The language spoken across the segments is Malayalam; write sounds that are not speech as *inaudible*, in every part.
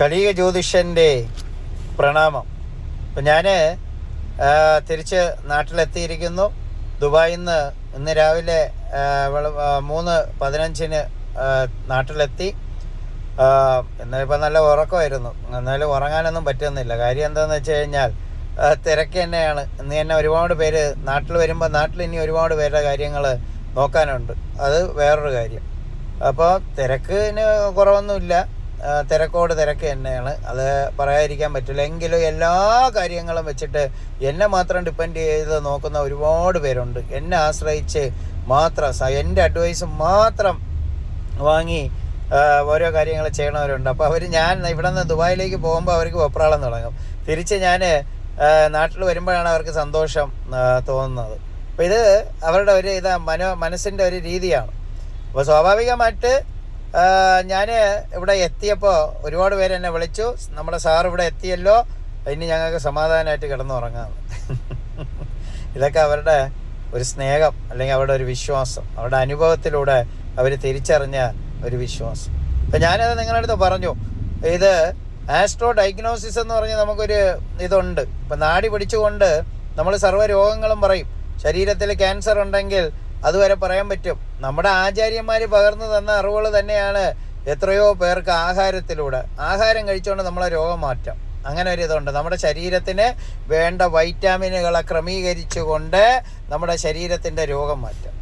കലിക ജ്യോതിഷന്റെ പ്രണാമം. അപ്പം ഞാൻ തിരിച്ച് നാട്ടിലെത്തിയിരിക്കുന്നു. ദുബായിൽ നിന്ന് ഇന്ന് രാവിലെ മൂന്ന് പതിനഞ്ചിന് നാട്ടിലെത്തി. ഇന്നിപ്പോൾ നല്ല ഉറക്കമായിരുന്നു. എന്നാലും ഉറങ്ങാനൊന്നും പറ്റുന്നില്ല. കാര്യം എന്താണെന്ന് വെച്ച് കഴിഞ്ഞാൽ തിരക്ക് തന്നെയാണ്. ഇന്ന് തന്നെ ഒരുപാട് പേര് നാട്ടിൽ വരുമ്പോൾ നാട്ടിൽ ഇനി ഒരുപാട് പേരുടെ കാര്യങ്ങൾ നോക്കാനുണ്ട്. അത് വേറൊരു കാര്യം. അപ്പോൾ തിരക്കിന് കുറവൊന്നുമില്ല. തിരക്കോട് തിരക്ക് തന്നെയാണ്. അത് പറയാതിരിക്കാൻ പറ്റില്ല. എങ്കിലും എല്ലാ കാര്യങ്ങളും വെച്ചിട്ട് എന്നെ മാത്രം ഡിപ്പെൻഡ് ചെയ്ത് നോക്കുന്ന ഒരുപാട് പേരുണ്ട്. എന്നെ ആശ്രയിച്ച് മാത്രം എന്റെ അഡ്വൈസ് മാത്രം വാങ്ങി ഓരോ കാര്യങ്ങൾ ചെയ്യണവരുണ്ട്. അപ്പോൾ അവർ ഞാൻ ഇവിടെ നിന്ന് ദുബായിലേക്ക് പോകുമ്പോൾ അവർക്ക് വെപ്രാളം തുടങ്ങും. തിരിച്ച് ഞാൻ നാട്ടിൽ വരുമ്പോഴാണ് അവർക്ക് സന്തോഷം തോന്നുന്നത്. അപ്പോൾ ഇത് അവരുടെ ഒരു ഇതാ മനോ മനസ്സിന്റെ ഒരു രീതിയാണ്. അപ്പോൾ സ്വാഭാവികമായിട്ട് ഞാൻ ഇവിടെ എത്തിയപ്പോൾ ഒരുപാട് പേര് എന്നെ വിളിച്ചു. നമ്മുടെ സാർ ഇവിടെ എത്തിയല്ലോ. ഇനി ഞങ്ങൾക്ക് സമാധാനമായിട്ട് കിടന്നുറങ്ങാം. *laughs* ഇതൊക്കെ അവരുടെ ഒരു സ്നേഹം അല്ലെങ്കിൽ അവരുടെ ഒരു വിശ്വാസം. അവരുടെ അനുഭവത്തിലൂടെ അവർ തിരിച്ചറിഞ്ഞ ഒരു വിശ്വാസം. അപ്പം ഞാനത് നിങ്ങളുടെ അടുത്ത് പറഞ്ഞു. ഇത് ആസ്ട്രോ ഡയഗ്നോസിസ് എന്ന് പറഞ്ഞ് നമുക്കൊരു ഇതുണ്ട്. ഇപ്പം നാടി പിടിച്ചുകൊണ്ട് നമ്മൾ സർവ രോഗങ്ങളും പറയും. ശരീരത്തിൽ ക്യാൻസർ ഉണ്ടെങ്കിൽ അതുവരെ പറയാൻ പറ്റും. നമ്മുടെ ആചാര്യന്മാർ പകർന്നു തന്ന അറിവുകൾ തന്നെയാണ് എത്രയോ പേർക്ക് ആഹാരത്തിലൂടെ. ആഹാരം കഴിച്ചുകൊണ്ട് നമ്മളെ രോഗം മാറ്റാം അങ്ങനെ ഒരു ഇതുണ്ട്. നമ്മുടെ ശരീരത്തിന് വേണ്ട വൈറ്റാമിനുകളെ ക്രമീകരിച്ചുകൊണ്ട് നമ്മുടെ ശരീരത്തിന്റെ രോഗം മാറ്റാം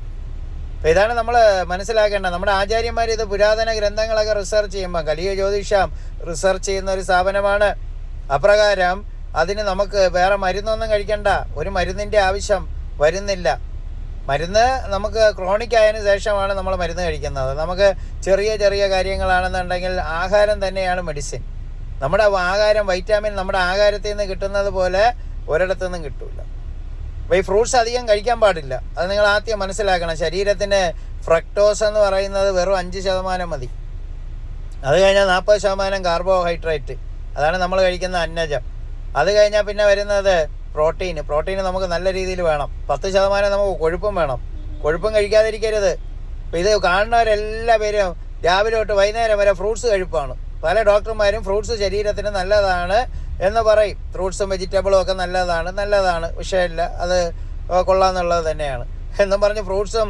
അപ്പോൾ ഇതാണ് നമ്മൾ മനസ്സിലാക്കേണ്ടത്. നമ്മുടെ ആചാര്യന്മാർ ഇത് പുരാതന ഗ്രന്ഥങ്ങളൊക്കെ റിസർച്ച് ചെയ്യുമ്പോൾ കലിയ ജ്യോതിഷം റിസർച്ച് ചെയ്യുന്ന ഒരു സ്ഥാപനമാണ്. അപ്രകാരം അതിന് നമുക്ക് വേറെ മരുന്നൊന്നും കഴിക്കണ്ട. ഒരു മരുന്നിന്റെ ആവശ്യം വരുന്നില്ല. മരുന്ന് നമുക്ക് ക്രോണിക് ആയതിനു ശേഷമാണ് നമ്മൾ മരുന്ന് കഴിക്കുന്നത്. നമുക്ക് ചെറിയ ചെറിയ കാര്യങ്ങളാണെന്നുണ്ടെങ്കിൽ ആഹാരം തന്നെയാണ് മെഡിസിൻ നമ്മുടെ ആഹാരം വൈറ്റാമിൻ നമ്മുടെ ആഹാരത്തിൽ നിന്ന് കിട്ടുന്നത് പോലെ ഒരിടത്തുനിന്നും കിട്ടില്ല അപ്പോൾ ഈ ഫ്രൂട്ട്സ് അധികം കഴിക്കാൻ പാടില്ല. അത് നിങ്ങൾ ആദ്യം മനസ്സിലാക്കണം. ശരീരത്തിന് ഫ്രക്ടോസ് എന്ന് പറയുന്നത് വെറും അഞ്ച് ശതമാനം മതി. അത് കഴിഞ്ഞാൽ നാൽപ്പത് ശതമാനം കാർബോഹൈഡ്രേറ്റ് അതാണ് നമ്മൾ കഴിക്കുന്ന അന്നജം. അത് കഴിഞ്ഞാൽ പിന്നെ വരുന്നത് പ്രോട്ടീൻ പ്രോട്ടീൻ നമുക്ക് നല്ല രീതിയിൽ വേണം. പത്ത് ശതമാനം നമുക്ക് കൊഴുപ്പും വേണം. കൊഴുപ്പും കഴിക്കാതിരിക്കരുത്. അപ്പം ഇത് കാണുന്നവരെല്ലാ പേരും രാവിലെ തൊട്ട് വൈകുന്നേരം വരെ ഫ്രൂട്ട്സ് കഴിപ്പാണ്. പല ഡോക്ടർമാരും ഫ്രൂട്ട്സ് ശരീരത്തിന് നല്ലതാണ് എന്ന് പറയും. ഫ്രൂട്ട്സും വെജിറ്റബിളും ഒക്കെ നല്ലതാണ് നല്ലതാണ്. വിഷയമില്ല. അത് കൊള്ളാമെന്നുള്ളത് തന്നെയാണ്. എന്നും പറഞ്ഞ് ഫ്രൂട്ട്സും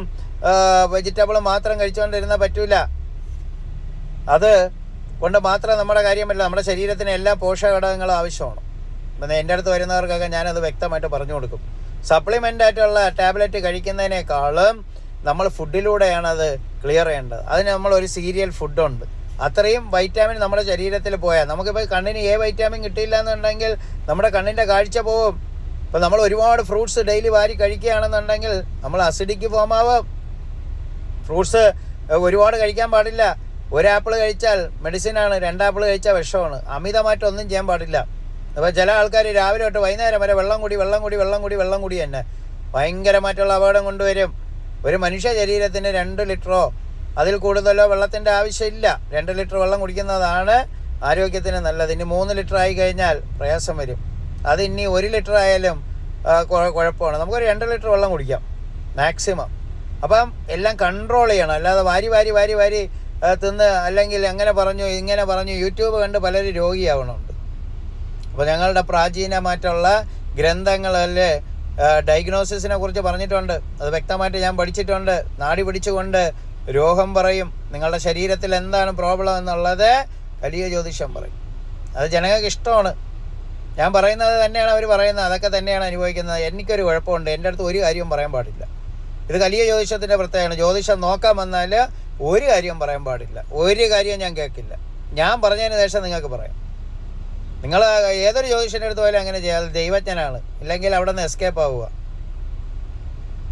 വെജിറ്റബിളും മാത്രം കഴിച്ചുകൊണ്ടിരുന്നാൽ പറ്റൂല. അത് കൊണ്ട് മാത്രം നമ്മുടെ കാര്യമല്ല നമ്മുടെ ശരീരത്തിന് എല്ലാ പോഷക ഘടകങ്ങളും ആവശ്യമാണ്. അപ്പം എന്റെ അടുത്ത് വരുന്നവർക്കൊക്കെ ഞാനത് വ്യക്തമായിട്ട് പറഞ്ഞു കൊടുക്കും. സപ്ലിമെന്റ് ആയിട്ടുള്ള ടാബ്ലറ്റ് കഴിക്കുന്നതിനേക്കാളും നമ്മൾ ഫുഡിലൂടെയാണ് അത് ക്ലിയർ ചെയ്യേണ്ടത്. അതിന് നമ്മൾ ഒരു സീരിയൽ ഫുഡുണ്ട് അത്രയും വൈറ്റാമിൻ നമ്മുടെ ശരീരത്തിൽ പോയാൽ നമുക്കിപ്പോൾ കണ്ണിന് എ വൈറ്റാമിൻ കിട്ടിയില്ല എന്നുണ്ടെങ്കിൽ നമ്മുടെ കണ്ണിന്റെ കാഴ്ച പോവും. ഇപ്പം നമ്മൾ ഒരുപാട് ഫ്രൂട്ട്സ് ഡെയിലി വാരി കഴിക്കുകയാണെന്നുണ്ടെങ്കിൽ നമ്മൾ അസിഡിക്ക് ഫോമാവും ഫ്രൂട്ട്സ് ഒരുപാട് കഴിക്കാൻ പാടില്ല. ഒരു ആപ്പിൾ കഴിച്ചാൽ മെഡിസിനാണ് രണ്ട് ആപ്പിൾ കഴിച്ചാൽ വിഷമാണ്. അമിതമായിട്ടൊന്നും ചെയ്യാൻ പാടില്ല. അപ്പോൾ ചില ആൾക്കാർ രാവിലെ തൊട്ട് വൈകുന്നേരം വരെ വെള്ളം കൂടി വെള്ളം കൂടി വെള്ളം കൂടി വെള്ളം കൂടി തന്നെ. ഭയങ്കരമായിട്ടുള്ള അപകടം കൊണ്ടുവരും. ഒരു മനുഷ്യ ശരീരത്തിന് രണ്ട് ലിറ്ററോ അതിൽ കൂടുതലോ വെള്ളത്തിന്റെ ആവശ്യമില്ല. രണ്ട് ലിറ്റർ വെള്ളം കുടിക്കുന്നതാണ് ആരോഗ്യത്തിന് നല്ലത്. ഇനി മൂന്ന് ലിറ്റർ ആയി കഴിഞ്ഞാൽ പ്രയാസം വരും. അത് ഇനി ഒരു ലിറ്റർ ആയാലും കുഴപ്പമാണ്. നമുക്കൊരു രണ്ട് ലിറ്റർ വെള്ളം കുടിക്കാം. മാക്സിമം. അപ്പം എല്ലാം കൺട്രോൾ ചെയ്യണം. അല്ലാതെ വാരി വാരി വാരി വാരി തിന്ന് അല്ലെങ്കിൽ അങ്ങനെ പറഞ്ഞു ഇങ്ങനെ പറഞ്ഞു യൂട്യൂബ് കണ്ട് പലരും രോഗിയാവണുണ്ട്. അപ്പോൾ ഞങ്ങളുടെ പ്രാചീനമായിട്ടുള്ള ഗ്രന്ഥങ്ങളിൽ ഡയഗ്നോസിസിനെ കുറിച്ച് പറഞ്ഞിട്ടുണ്ട്. അത് വ്യക്തമായിട്ട് ഞാൻ പഠിച്ചിട്ടുണ്ട്. നാടി പിടിച്ചുകൊണ്ട് രോഗം പറയും. നിങ്ങളുടെ ശരീരത്തിൽ എന്താണ് പ്രോബ്ലം എന്നുള്ളത് വലിയ ജ്യോതിഷം പറയും. അത് ജനങ്ങൾക്ക് ഇഷ്ടമാണ്. ഞാൻ പറയുന്നത് തന്നെയാണ് അവർ പറയുന്നത്. അതൊക്കെ തന്നെയാണ് അനുഭവിക്കുന്നത്. എനിക്കൊരു കുഴപ്പമുണ്ട്. എന്റെ അടുത്ത് ഒരു കാര്യവും പറയാൻ പാടില്ല. ഇത് കലിയ ജ്യോതിഷത്തിന്റെ പ്രത്യേകമാണ് ജ്യോതിഷം നോക്കാൻ വന്നാൽ ഒരു കാര്യവും പറയാൻ പാടില്ല. ഒരു കാര്യവും ഞാൻ കേൾക്കില്ല. ഞാൻ പറഞ്ഞതിന് ശേഷം നിങ്ങൾക്ക് പറയാം. നിങ്ങൾ ഏതൊരു ജ്യോതിഷന്റെ അടുത്ത് പോയാലും അങ്ങനെ ചെയ്യാതെ ദൈവജ്ഞനാണ്. ഇല്ലെങ്കിൽ അവിടെ നിന്ന് എസ്കേപ്പ് ആവുക.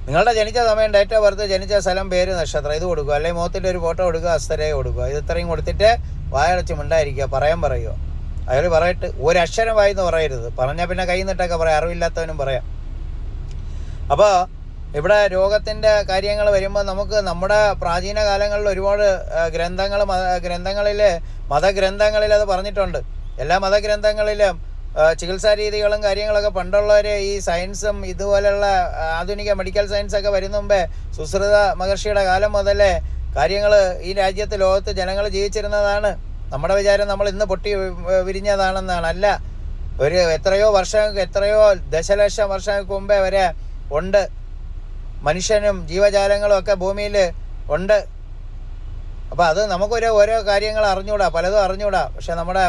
നിങ്ങളുടെ ജനിച്ച സമയം ഡേറ്റ് ഓഫ് ബർത്ത് ജനിച്ച സ്ഥലം പേര് നക്ഷത്രം ഇത് കൊടുക്കുക. അല്ലെങ്കിൽ മുഖത്തിന്റെ ഒരു ഫോട്ടോ കൊടുക്കുക അസ്തരയെ കൊടുക്കുക. ഇത് ഇത്രയും കൊടുത്തിട്ട് വായടച്ച് മിണ്ടായിരിക്കുക. പറയാൻ പറയുക. അയാൾ പറയട്ട് ഒരക്ഷരം വായിന്ന് പറയരുത്. പറഞ്ഞാൽ പിന്നെ കൈ നിട്ടൊക്കെ പറയാം. അറിവില്ലാത്തവനും പറയാം. അപ്പോൾ ഇവിടെ രോഗത്തിന്റെ കാര്യങ്ങൾ വരുമ്പോൾ നമുക്ക് നമ്മുടെ പ്രാചീന കാലങ്ങളിൽ ഒരുപാട് ഗ്രന്ഥങ്ങൾ ഗ്രന്ഥങ്ങളിൽ മതഗ്രന്ഥങ്ങളിൽ അത് പറഞ്ഞിട്ടുണ്ട്. എല്ലാ മതഗ്രന്ഥങ്ങളിലും ചികിത്സാ രീതികളും കാര്യങ്ങളൊക്കെ പണ്ടുള്ളവർ ഈ സയൻസും ഇതുപോലെയുള്ള ആധുനിക മെഡിക്കൽ സയൻസൊക്കെ വരുന്ന മുമ്പേ സുശ്രുത മഹർഷിയുടെ കാലം മുതലേ കാര്യങ്ങൾ ഈ രാജ്യത്ത് ലോകത്ത് ജനങ്ങൾ ജീവിച്ചിരുന്നതാണ്. നമ്മുടെ വിചാരം നമ്മൾ ഇന്ന് പൊട്ടി വിരിഞ്ഞതാണെന്നാണ്. അല്ല ഒരു എത്രയോ വർഷം എത്രയോ ദശലക്ഷം വർഷങ്ങൾക്ക് മുമ്പേ വരെ ഉണ്ട്. മനുഷ്യനും ജീവജാലങ്ങളും ഒക്കെ ഭൂമിയിൽ ഉണ്ട്. അപ്പോൾ അത് നമുക്കൊരു ഓരോ കാര്യങ്ങൾ അറിഞ്ഞൂടാ പലതും അറിഞ്ഞൂടാ. പക്ഷെ നമ്മുടെ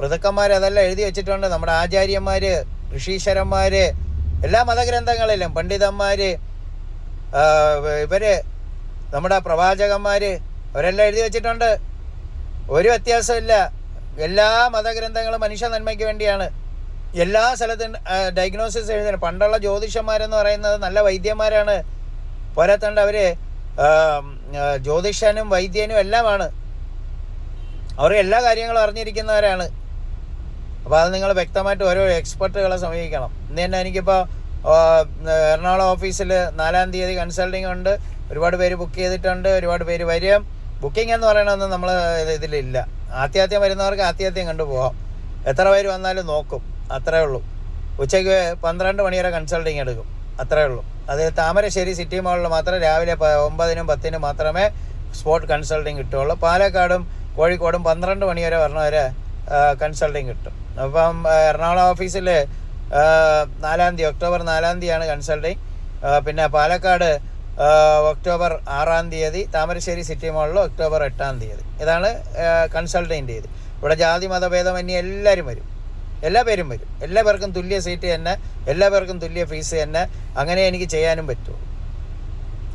പ്രതുക്കന്മാർ അതെല്ലാം എഴുതി വെച്ചിട്ടുണ്ട്. നമ്മുടെ ആചാര്യന്മാർ ഋഷീശ്വരന്മാർ എല്ലാ മതഗ്രന്ഥങ്ങളിലും പണ്ഡിതന്മാർ ഇവർ നമ്മുടെ പ്രവാചകന്മാർ അവരെല്ലാം എഴുതി വെച്ചിട്ടുണ്ട്. ഒരു വ്യത്യാസമില്ല എല്ലാ മതഗ്രന്ഥങ്ങളും മനുഷ്യ നന്മയ്ക്ക് വേണ്ടിയാണ്. എല്ലാ സ്ഥലത്തും ഡയഗ്നോസിസ് എഴുതുന്നത് പണ്ടുള്ള ജ്യോതിഷന്മാരെന്ന് പറയുന്നത് നല്ല വൈദ്യന്മാരാണ്. പോരാത്തണ്ട് അവർ ജ്യോതിഷനും വൈദ്യനും എല്ലാമാണ്. അവർ എല്ലാ കാര്യങ്ങളും അറിഞ്ഞിരിക്കുന്നവരാണ്. അപ്പോൾ അത് നിങ്ങൾ വ്യക്തമായിട്ട് ഓരോ എക്സ്പെർട്ടുകളെ സമീപിക്കണം. ഇന്ന് തന്നെ എനിക്കിപ്പോൾ എറണാകുളം ഓഫീസിൽ നാലാം തീയതി കൺസൾട്ടിങ് ഉണ്ട്. ഒരുപാട് പേര് ബുക്ക് ചെയ്തിട്ടുണ്ട്. ഒരുപാട് പേര് വരും. ബുക്കിംഗ് എന്ന് പറയണതൊന്നും നമ്മൾ ഇതിലില്ല. ആത്യാത്യം വരുന്നവർക്ക് ആത്യാത്യം കണ്ടു പോകാം എത്ര പേര് വന്നാലും നോക്കും. അത്രേ ഉള്ളൂ. ഉച്ചയ്ക്ക് പന്ത്രണ്ട് മണിവരെ കൺസൾട്ടിങ് എടുക്കും. അത്രേ ഉള്ളൂ. അത് താമരശ്ശേരി സിറ്റി മാളിൽ മാത്രം രാവിലെ ഒമ്പതിനും പത്തിനും മാത്രമേ സ്പോട്ട് കൺസൾട്ടിങ് കിട്ടുകയുള്ളൂ. പാലക്കാടും കോഴിക്കോടും പന്ത്രണ്ട് മണിവരെ വരണവരെ കൺസൾട്ടിങ് കിട്ടും. അപ്പം എറണാകുളം ഓഫീസിൽ നാലാം തീയതി ഒക്ടോബർ നാലാം തീയതിയാണ് കൺസൾട്ടിങ്. പിന്നെ പാലക്കാട് ഒക്ടോബർ ആറാം തീയതി താമരശ്ശേരി സിറ്റി മാളിൽ ഒക്ടോബർ എട്ടാം തീയതി. ഇതാണ് കൺസൾട്ടിങ് തീയതി ഇവിടെ ജാതി മതഭേദമന്യേ എല്ലാവരും വരും. എല്ലാ പേരും വരും. എല്ലാ പേർക്കും തുല്യ സീറ്റ് തന്നെ എല്ലാ പേർക്കും തുല്യ ഫീസ് തന്നെ. അങ്ങനെ എനിക്ക് ചെയ്യാനും പറ്റുള്ളൂ.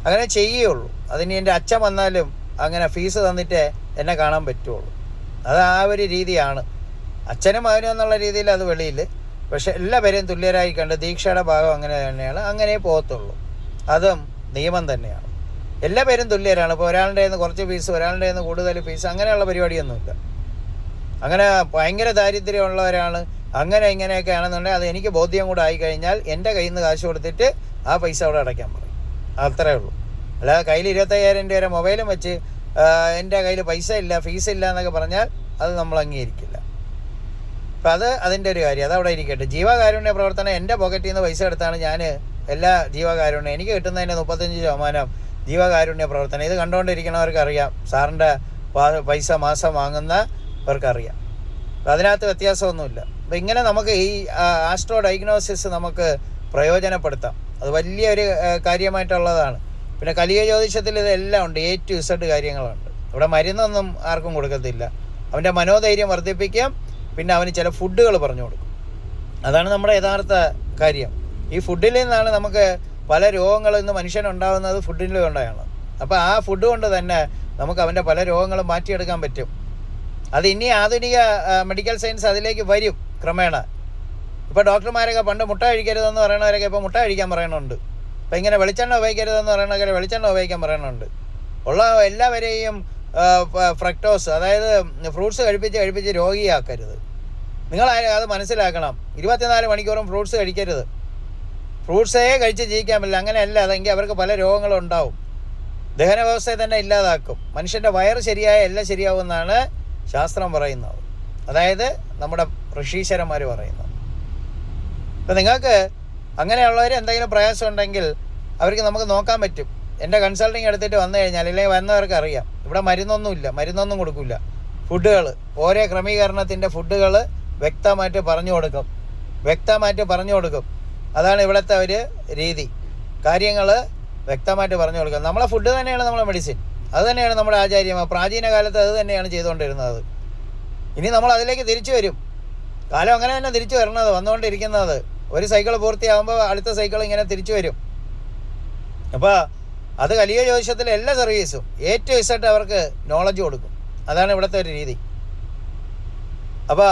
അങ്ങനെ ചെയ്യുകയുള്ളൂ അതിന് എന്റെ അച്ഛൻ വന്നാലും അങ്ങനെ ഫീസ് തന്നിട്ടേ എന്നെ കാണാൻ പറ്റുള്ളൂ. അത് ആ ഒരു രീതിയാണ്. അച്ഛനും മകനും എന്നുള്ള രീതിയിൽ അത് വെളിയിൽ. പക്ഷെ എല്ലാവരെയും തുല്യരായി കണ്ട് ദീക്ഷയുടെ ഭാഗം അങ്ങനെ തന്നെയാണ്. അങ്ങനെ പോകത്തുള്ളൂ. അതും നിയമം തന്നെയാണ്. എല്ലാ പേരും തുല്യരാണ്. ഇപ്പോൾ ഒരാളുടെ കുറച്ച് ഫീസ് ഒരാളുടെ കൂടുതൽ ഫീസ് അങ്ങനെയുള്ള പരിപാടിയൊന്നുമില്ല. അങ്ങനെ ഭയങ്കര ദാരിദ്ര്യമുള്ളവരാണ്. അങ്ങനെ ഇങ്ങനെയൊക്കെ ആണെന്നുണ്ടെങ്കിൽ അത് എനിക്ക് ബോധ്യം കൂടെ ആയിക്കഴിഞ്ഞാൽ എന്റെ കയ്യിൽ നിന്ന് കാശ് കൊടുത്തിട്ട് ആ പൈസ അവിടെ അടയ്ക്കാൻ പറയും. അത്രേ ഉള്ളൂ. അല്ലാതെ കയ്യിൽ ഇരുപത്തയ്യായിരം രൂപ മൊബൈലും വെച്ച് എന്റെ കയ്യിൽ പൈസ ഇല്ല ഫീസ് ഇല്ല എന്നൊക്കെ പറഞ്ഞാൽ അത് നമ്മൾ അംഗീകരിക്കില്ല. അപ്പം അത് അതിന്റെ ഒരു കാര്യം. അതവിടെ ഇരിക്കട്ടെ. ജീവകാരുണ്യ പ്രവർത്തനം എന്റെ പോക്കറ്റിൽ നിന്ന് പൈസ എടുത്താണ് ഞാൻ എല്ലാ ജീവകാരുണ്യം എനിക്ക് കിട്ടുന്നതിന്റെ മുപ്പത്തഞ്ച് ശതമാനം ജീവകാരുണ്യ പ്രവർത്തനം. ഇത് കണ്ടുകൊണ്ടിരിക്കണവർക്കറിയാം സാറിന്റെ പൈസ മാസം വാങ്ങുന്നവർക്കറിയാം. അതിനകത്ത് വ്യത്യാസമൊന്നുമില്ല. അപ്പം ഇങ്ങനെ നമുക്ക് ഈ ആസ്ട്രോ ഡയഗ്നോസിസ് നമുക്ക് പ്രയോജനപ്പെടുത്താം. അത് വലിയൊരു കാര്യമായിട്ടുള്ളതാണ്. പിന്നെ കലിയ ജ്യോതിഷത്തിൽ ഇതെല്ലാം ഉണ്ട്. എ ടു ഇസഡ് കാര്യങ്ങളുണ്ട്. ഇവിടെ മരുന്നൊന്നും ആർക്കും കൊടുക്കത്തില്ല. അവന്റെ മനോധൈര്യം വർദ്ധിപ്പിക്കാം. പിന്നെ അവന് ചില ഫുഡുകൾ പറഞ്ഞു കൊടുക്കും. അതാണ് നമ്മുടെ യഥാർത്ഥ കാര്യം. ഈ ഫുഡിൽ നിന്നാണ് നമുക്ക് പല രോഗങ്ങളും ഇന്ന് മനുഷ്യനുണ്ടാകുന്നത് ഫുഡിൽ കൊണ്ടാണ്. അപ്പോൾ ആ ഫുഡ് കൊണ്ട് തന്നെ നമുക്ക് അവന്റെ പല രോഗങ്ങളും മാറ്റിയെടുക്കാൻ പറ്റും. അത് ഇനി ആധുനിക മെഡിക്കൽ സയൻസ് അതിലേക്ക് വരും ക്രമേണ. ഇപ്പോൾ ഡോക്ടർമാരൊക്കെ പണ്ട് മുട്ട കഴിക്കരുതെന്ന് പറയണവരൊക്കെ ഇപ്പോൾ മുട്ട കഴിക്കാൻ പറയണുണ്ട്. ഇപ്പം ഇങ്ങനെ വെളിച്ചെണ്ണ ഉപയോഗിക്കരുതെന്ന് പറയണവരെ വെളിച്ചെണ്ണ ഉപയോഗിക്കാൻ പറയണുണ്ട്. ഉള്ള എല്ലാവരെയും ഫ്രക്ടോസ് അതായത് ഫ്രൂട്ട്സ് കഴിപ്പിച്ച് കഴിപ്പിച്ച് രോഗിയാക്കരുത്. നിങ്ങൾ അത് മനസ്സിലാക്കണം. ഇരുപത്തിനാല് മണിക്കൂറും ഫ്രൂട്ട്സ് കഴിക്കരുത്. ഫ്രൂട്ട്സേ കഴിച്ച് ജീവിക്കാൻ പറ്റില്ല. അങ്ങനെയല്ല അതെങ്കിൽ അവർക്ക് പല രോഗങ്ങളും ഉണ്ടാവും. ദഹന വ്യവസ്ഥയെ തന്നെ ഇല്ലാതാക്കും. മനുഷ്യന്റെ വയറ് ശരിയായ എല്ലാം ശരിയാവുമെന്നാണ് ശാസ്ത്രം പറയുന്നത്. അതായത് നമ്മുടെ ഋഷീശ്വരന്മാർ പറയുന്നത്. അപ്പം നിങ്ങൾക്ക് അങ്ങനെയുള്ളവർ എന്തെങ്കിലും പ്രയാസം ഉണ്ടെങ്കിൽ അവർക്ക് നമുക്ക് നോക്കാൻ പറ്റും. എന്റെ കൺസൾട്ടിങ് എടുത്തിട്ട് വന്നു കഴിഞ്ഞാൽ അല്ലെങ്കിൽ വന്നവർക്ക് അറിയാം. ഇവിടെ മരുന്നൊന്നുമില്ല മരുന്നൊന്നും കൊടുക്കില്ല. ഫുഡുകൾ ഓരോ ക്രമീകരണത്തിന്റെ ഫുഡുകൾ വ്യക്തമായിട്ട് പറഞ്ഞു കൊടുക്കും. വ്യക്തമായിട്ട് പറഞ്ഞു കൊടുക്കും. അതാണ് ഇവിടുത്തെ ഒരു രീതി. കാര്യങ്ങൾ വ്യക്തമായിട്ട് പറഞ്ഞു കൊടുക്കുക നമ്മളെ ഫുഡ് തന്നെയാണ് നമ്മളെ മെഡിസിൻ അത് തന്നെയാണ് നമ്മുടെ ആചാര്യം. പ്രാചീന കാലത്ത് അത് തന്നെയാണ് ചെയ്തുകൊണ്ടിരുന്നത്. ഇനി നമ്മൾ അതിലേക്ക് തിരിച്ചു വരും. കാലം അങ്ങനെ തന്നെ തിരിച്ചു വരണത് വന്നുകൊണ്ടിരിക്കുന്നത്. ഒരു സൈക്കിൾ പൂർത്തിയാകുമ്പോൾ അടുത്ത സൈക്കിൾ ഇങ്ങനെ തിരിച്ചു വരും. അപ്പോൾ അത് കലിയ ജ്യോതിഷത്തിലെ എല്ലാ സർവീസും ഏറ്റവും ഇസട്ട് അവർക്ക് നോളജ് കൊടുക്കും. അതാണ് ഇവിടുത്തെ ഒരു രീതി. അപ്പോൾ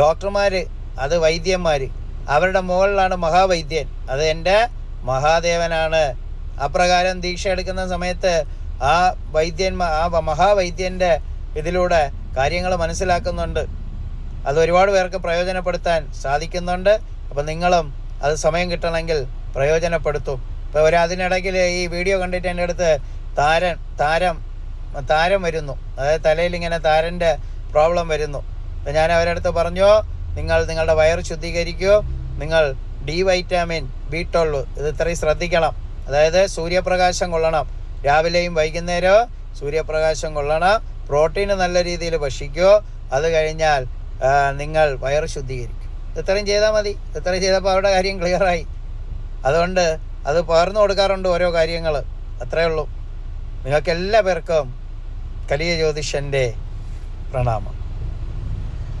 ഡോക്ടർമാർ അത് വൈദ്യന്മാർ അവരുടെ മുകളിലാണ് മഹാവൈദ്യൻ. അത് എന്റെ മഹാദേവനാണ്. അപ്രകാരം ദീക്ഷ എടുക്കുന്ന സമയത്ത് ആ വൈദ്യന്മാർ ആ മഹാവൈദ്യന്റെ ഇതിലൂടെ കാര്യങ്ങൾ മനസ്സിലാക്കുന്നുണ്ട്. അത് ഒരുപാട് പേർക്ക് പ്രയോജനപ്പെടുത്താൻ സാധിക്കുന്നുണ്ട്. അപ്പം നിങ്ങളും അത് സമയം കിട്ടണമെങ്കിൽ പ്രയോജനപ്പെടുത്തും. ഇപ്പോൾ ഒരു അതിനിടയ്ക്കിൽ ഈ വീഡിയോ കണ്ടിട്ട് എന്റെ അടുത്ത് താരൻ താരം താരം വരുന്നു. അതായത് തലയിൽ ഇങ്ങനെ താരന്റെ പ്രോബ്ലം വരുന്നു. അപ്പം ഞാൻ അവരുടെ അടുത്ത് പറഞ്ഞു നിങ്ങൾ നിങ്ങളുടെ വയർ ശുദ്ധീകരിക്കൂ. നിങ്ങൾ ഡി വൈറ്റാമിൻ ബി ട്വൽവ് ഇത് ഇത്രയും ശ്രദ്ധിക്കണം. അതായത് സൂര്യപ്രകാശം കൊള്ളണം. രാവിലെയും വൈകുന്നേരവും സൂര്യപ്രകാശം കൊള്ളണം. പ്രോട്ടീൻ നല്ല രീതിയിൽ ഭക്ഷിക്കൂ. അത് കഴിഞ്ഞാൽ നിങ്ങൾ വയർ ശുദ്ധീകരിക്കും. ഇത്രയും ചെയ്താൽ മതി. ഇത്രയും ചെയ്തപ്പോൾ അവരുടെ കാര്യം ക്ലിയറായി അതുകൊണ്ട് അത് പകർന്നു കൊടുക്കാറുണ്ട് ഓരോ കാര്യങ്ങൾ. അത്രയേ ഉള്ളൂ. നിങ്ങൾക്ക് എല്ലാ പേർക്കും കലിയ ജ്യോതിഷന്റെ പ്രണാമം.